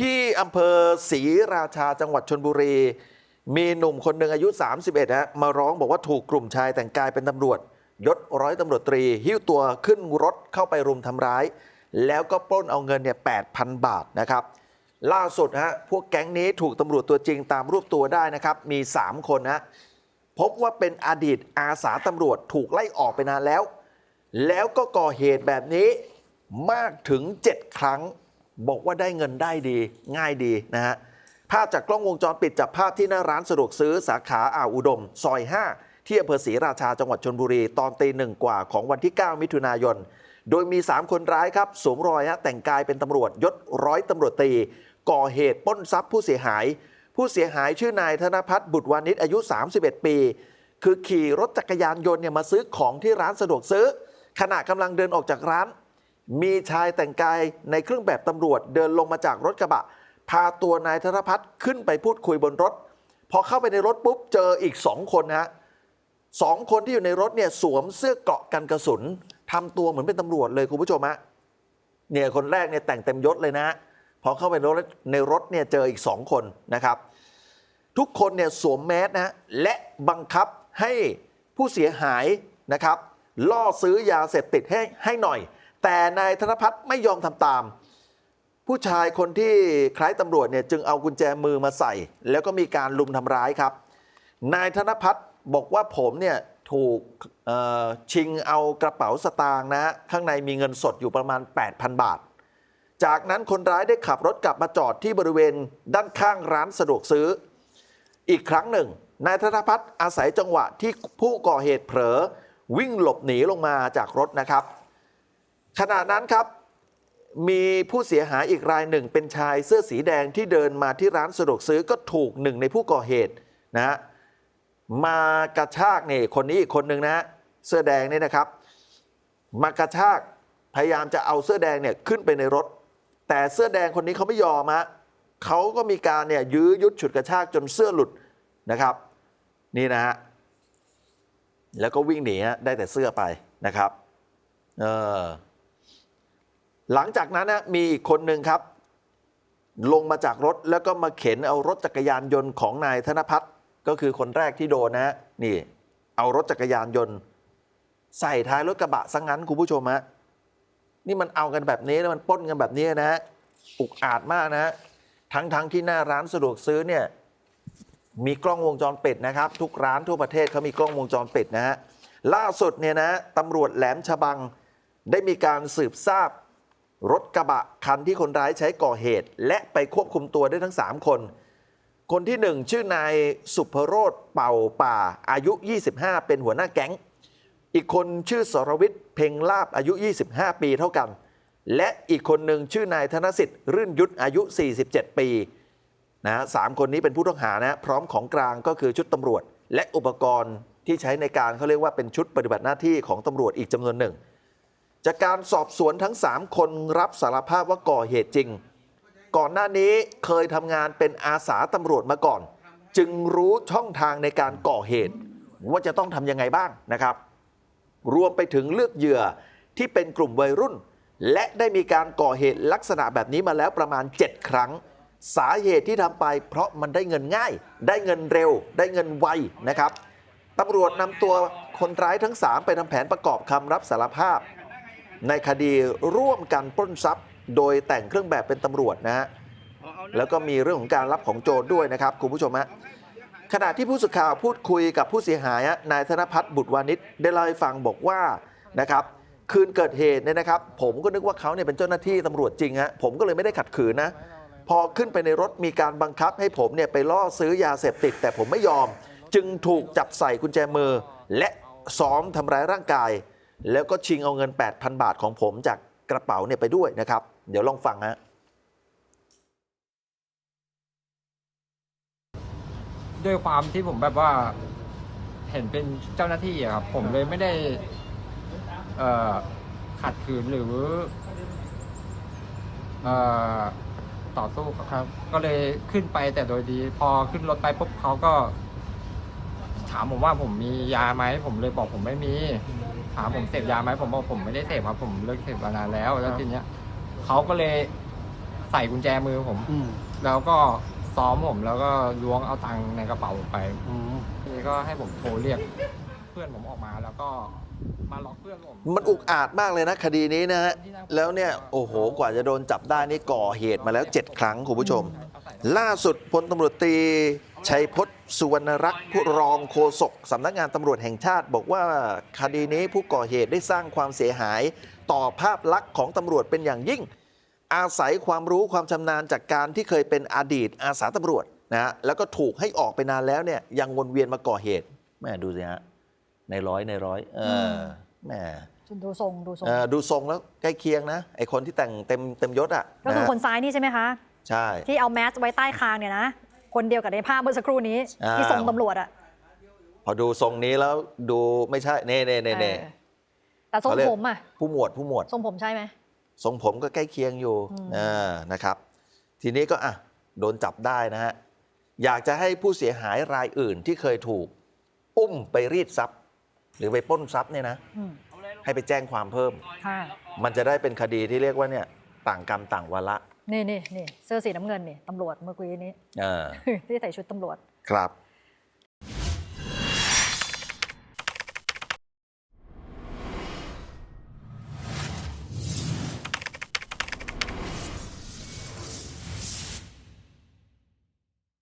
ที่อำเภอศรีราชาจังหวัดชนบุรี มีหนุ่มคนหนึ่งอายุ 31ฮะมาร้องบอกว่าถูกกลุ่มชายแต่งกายเป็นตำรวจ ยศร้อยตำรวจตรี หิ้วตัวขึ้นรถเข้าไปรุมทำร้าย แล้วก็ปล้นเอาเงินเนี่ย8,000 บาทนะครับ ล่าสุดฮะพวกแก๊งนี้ถูกตำรวจตัวจริงตามรวบตัวได้นะครับมี 3 คนฮะพบว่าเป็นอดีตอาสาตำรวจถูกไล่ออกไปนานแล้ว แล้วก็ก่อเหตุแบบนี้มากถึง 7 ครั้ง บอกว่าได้เงินได้ดีง่ายดีนะฮะภาพจากกล้องวงจรปิดจับภาพที่หน้าร้านสะดวกซื้อสาขาอ่าวอุดม ซอย 5 ที่อำเภอศรีราชาจังหวัดชนบุรี ตอนตีหนึ่งกว่าของวันที่ 9 มิถุนายน โดยมี 3 คนร้ายครับสวมรอยฮะแต่งกายเป็นตำรวจยศร้อยตำรวจตรีก่อเหตุปล้นทรัพย์ผู้เสียหาย ผู้เสียหายชื่อนายธนพัฒน์บุตรวานิชอายุ 31 ปี คือขี่รถจักรยานยนต์เนี่ยมาซื้อของที่ร้านสะดวกซื้อ ขณะกำลังเดินออกจากร้าน มีชายแต่งกายในเครื่องแบบตำรวจเดินลงมาจากรถกระบะ พาตัวนายธนพัฒน์ขึ้นไปพูดคุยบนรถ พอเข้าไปในรถปุ๊บเจออีกสองคนนะฮะสองคนที่อยู่ในรถเนี่ยสวมเสื้อเกราะกันกระสุนทำตัวเหมือนเป็นตำรวจเลยคุณผู้ชมฮะเนี่ยคนแรกเนี่ยแต่งเต็มยศเลยนะพอเข้าไปในรถในรถเนี่ยเจออีกสองคนนะครับ ทุกคนเนี่ยสวมแมสนะและบังคับให้ผู้เสียหายนะครับ ล่อซื้อยาเสพติดให้ให้หน่อย แต่นายธนพัฒน์ไม่ยอมทำตาม ผู้ชายคนที่คล้ายตำรวจเนี่ยจึงเอากุญแจมือมาใส่ แล้วก็มีการลุมทำร้ายครับ นายธนพัฒน์บอกว่าผมเนี่ยถูกชิงเอากระเป๋าสตางค์นะฮะข้างในมีเงินสดอยู่ประมาณ 8,000 บาท จากนั้นคนร้ายได้ขับรถกลับมาจอดที่บริเวณด้านข้างร้านสะดวกซื้อ อีกครั้งหนึ่ง นายธนพัฒน์อาศัยจังหวะที่ผู้ก่อเหตุเผลอวิ่งหลบหนีลงมาจากรถนะครับ ขณะนั้นครับมีผู้เสียหายอีกรายหนึ่ง เป็นชายเสื้อสีแดงที่เดินมาที่ร้านสะดวกซื้อก็ถูกหนึ่งในผู้ก่อเหตุนะฮะมากระชากนี่คนนี้อีกคนหนึ่งนะฮะเสื้อแดงนี่นะครับ มากระชากพยายามจะเอาเสื้อแดงเนี่ยขึ้นไปในรถ แต่เสื้อแดงคนนี้เขาไม่ยอมฮะเขาก็มีการเนี่ยยื้อยุดฉุดกระชากจนเสื้อหลุดนะครับ นี่นะฮะแล้วก็วิ่งหนีฮะได้แต่เสื้อไปนะครับ เออ หลังจากนั้นนะมีอีกคนหนึ่งครับ ลงมาจากรถแล้วก็มาเข็นเอารถจักรยานยนต์ของนายธนพัฒน์ก็คือคนแรกที่โดนนะฮะนี่ เอารถจักรยานยนต์ ใส่ท้ายรถกระบะซะงั้นคุณผู้ชมฮะนี่มันเอากันแบบนี้แล้วมันป้นกันแบบนี้นะฮะอุกอาจมากนะฮะทั้งทั้งที่หน้าร้านสะดวกซื้อเนี่ยมีกล้องวงจรปิดนะครับ ทุกร้านทั่วประเทศเขามีกล้องวงจรปิดนะฮะล่าสุดเนี่ยนะตำรวจแหลมฉบังได้มีการสืบทราบ รถกระบะคันที่คนร้ายใช้ก่อเหตุ และไปควบคุมตัวได้ทั้ง 3 คน คนที่หนึ่งชื่อนายสุภโรธเป่าป่าอายุ 25 เป็นหัวหน้าแก๊ง อีกคนชื่อสรวิทย์เพ็งลาบอายุ 25 ปีเท่ากัน และอีกคนหนึ่งชื่อนายธนสิทธิ์รื่นยุทธอายุ 47 ปีนะฮะสามคนนี้เป็นผู้ต้องหานะพร้อมของกลางก็คือชุดตำรวจ และอุปกรณ์ที่ใช้ในการเขาเรียกว่าเป็นชุดปฏิบัติหน้าที่ของตำรวจอีกจำนวนหนึ่ง จากการสอบสวนทั้ง 3 คนรับสารภาพว่าก่อเหตุจริง ก่อนหน้านี้เคยทำงานเป็นอาสาตำรวจมาก่อน จึงรู้ช่องทางในการก่อเหตุ ว่าจะต้องทำยังไงบ้างนะครับ รวมไปถึงเลือกเหยื่อที่เป็นกลุ่มวัยรุ่น และได้มีการก่อเหตุลักษณะแบบนี้มาแล้วประมาณ 7 ครั้ง สาเหตุที่ทำไปเพราะมันได้เงินง่าย ได้เงินเร็ว ได้เงินไวนะครับตำรวจนำตัวคนร้ายทั้ง 3 ไปทำแผนประกอบคำรับสารภาพ ในคดีร่วมกันปล้นทรัพย์ โดยแต่งเครื่องแบบเป็นตำรวจนะฮะแล้วก็มีเรื่องของการรับของโจรด้วยนะครับคุณผู้ชมฮะขณะที่ผู้สื่อข่าวพูดคุยกับผู้เสียหายฮะนายธนพัฒน์บุตรวานิชได้เล่าให้ฟังบอกว่านะครับคืนเกิดเหตุเนี่ยนะครับ ผมก็นึกว่าเขาเนี่ยเป็นเจ้าหน้าที่ตำรวจจริงฮะผมก็เลยไม่ได้ขัดขืนนะพอขึ้นไปในรถมีการบังคับให้ผมเนี่ยไปล่อซื้อยาเสพติด แต่ผมไม่ยอม จึงถูกจับใส่กุญแจมือ และซ้อมทำร้ายร่างกาย แล้วก็ชิงเอาเงิน 8,000 บาทของผมจากกระเป๋าเนี่ยไปด้วยนะครับ เดี๋ยวลองฟังฮะด้วยความที่ผมแบบว่า เห็นเป็นเจ้าหน้าที่อะครับผมเลยไม่ได้ เอ่อขัดขืนหรือเอ่อต่อสู้ครับ ก็เลยขึ้นไปแต่โดยดี พอขึ้นรถไปปุ๊บเขาก็ ถามผมว่าผมมียาไหมผมเลยบอกผมไม่มี ถามผมเสพยาไหมผมบอกผมไม่ได้เสพครับ ผมเลิกเสพมานานแล้ว แล้วทีเนี้ยเขาก็เลยใส่กุญแจมือผม อืมแล้วก็ซ้อมผมแล้วก็ล้วงเอาตังค์ในกระเป๋าผมไป อืม ทีนี้ก็ให้ผมโทรเรียกเพื่อนผมออกมาแล้วก็ มาล็อกเพื่อนผม มันอุกอาจมากเลยนะคดีนี้นะฮะ แล้วเนี่ย โอ้โห กว่าจะโดนจับได้นี่ก่อเหตุมาแล้ว 7 ครั้งคุณผู้ชม ล่าสุดพลตำรวจตรีชัยพจน์สุวรรณรักษ์ผู้รองโฆษกสำนักงานตำรวจแห่งชาติ บอกว่าคดีนี้ผู้ก่อเหตุได้สร้างความเสียหาย ต่อภาพลักษณ์ของตำรวจเป็นอย่างยิ่ง อาศัยความรู้ความชำนาญจากการที่เคยเป็นอดีตอาสาตำรวจนะฮะแล้วก็ถูกให้ออกไปนานแล้วเนี่ยยังวนเวียนมาก่อเหตุแม่ดูสิฮะในร้อยในร้อยเออ แม่ดูทรงดูทรงเอ่อดูทรงแล้วใกล้เคียงนะไอคนที่แต่งเต็มเต็มยศอะก็คือนะคนซ้ายนี่ใช่ไหมคะ ใช่ ที่เอาแมสไว้ใต้คางเนี่ยนะ คนเดียวกับในภาพเมื่อสักครู่นี้ อ่า ที่ทรงตำรวจอะพอดูทรงนี้แล้วดูไม่ใช่เน่เน่เน่เน่ เออแต่ทรงเขาเรียก ผมอะผู้หมวดผู้หมวด ทรงผมใช่ไหม ทรงผมก็ใกล้เคียงอยู่อืม อ่านะครับ ทีนี้ก็อะโดนจับได้นะฮะ อยากจะให้ผู้เสียหายรายอื่นที่เคยถูก อุ้มไปรีดทรัพย์ หรือไปปล้นทรัพย์เนี่ยนะอืมให้ไปแจ้งความเพิ่ม ค่ะมันจะได้เป็นคดีที่เรียกว่าเนี่ยต่างกรรมต่างวาระนี่นี่นี่เสื้อสีน้ำเงินนี่ตำรวจเมื่อกี้นี้อ่าที่ใส่ชุดตำรวจ ครับ